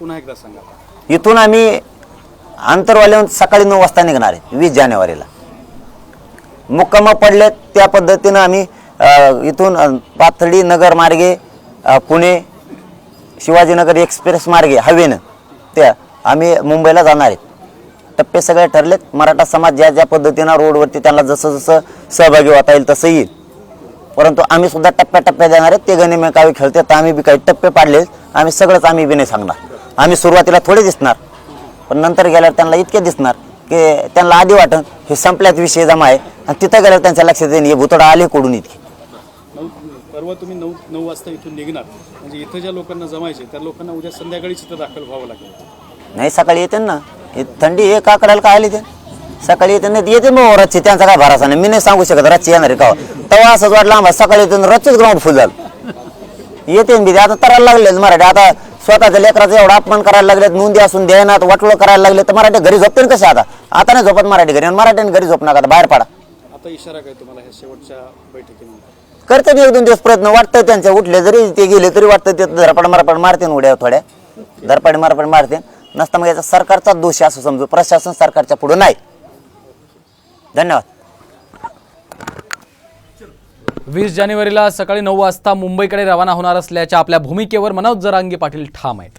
पुन्हा एकदा सांगा. इथून आम्ही आंतरवाल्याहून सकाळी नऊ वाजता निघणार आहे वीस जानेवारीला. मुक्काम पडले त्या पद्धतीनं आम्ही इथून पाथर्डी नगर मार्गे पुणे शिवाजीनगर एक्सप्रेस मार्गे हवेनं त्या आम्ही मुंबईला जाणार आहेत टप्पे सगळे ठरलेत मराठा समाज ज्या ज्या पद्धतीनं रोडवरती त्यांना जसं जसं सहभागी होता येईल तसं येईल. परंतु आम्ही सुद्धा टप्प्या टप्प्या देणार आहेत ते गणिमेकावी खेळते तर आम्ही बी काही टप्पे पाडले आम्ही सगळंच आम्ही बी नाही सांगणार. आम्ही सुरुवातीला थोडे दिसणार पण नंतर गेल्यावर त्यांना इतके दिसणार की त्यांना आधी वाटन हे संपल्यात विषय जमा आहे. आणि तिथं गेल्यावर त्यांच्या लक्षात येईल हे भुतडा आले कोडून इतके? परवा तुम्ही नऊ नऊ वाजता इथून निघणार. म्हणजे इथं ज्या लोकांना जमायचे त्या लोकांना उद्या संध्याकाळीच इथं दाखल व्हावं लागेल. नाही सकाळी येते ना. हे थंडी हे का करायला काय आली ते? सकाळी येते नाही येते मग रातची त्यांचा काय भरोसा नाही. मी नाही सांगू शकत रातची येणार आहे का? तेव्हा असंच वाटलं आम्हाला सकाळी येते रातचीच ग्राउंड फुल झालं. येते बी आता तरायला लागले मराठी. आता स्वतःच्या लेकराचा एवढा अपमान करायला लागलेत नोंदी असून द्यायनात वाटलं करायला लागले तर मराठी घरी झोपते ना कसे आता? आता नाही झोपत मराठी घरी आणि मराठीने घरी झोप नका आता बाहेर पडा. आता इशारा काय तुम्हाला ह्या शेवटच्या बैठकीनंतर करते मी एक दोन दिवस प्रयत्न वाटतं त्यांच्या उठले जरी ते गेले तरी वाटतं ते धरपड मारपड मारते उड्या थोड्या. धरपड मारपड मारते नसता मग याचा सरकारचा दोष असं समजू प्रशासन सरकारच्या पुढे नाही. धन्यवाद. वीस जानेवारीला सकाळी नऊ वाजता मुंबईकडे रवाना होणार असल्याच्या आपल्या भूमिकेवर मनोज जरांगे पाटील ठाम आहेत.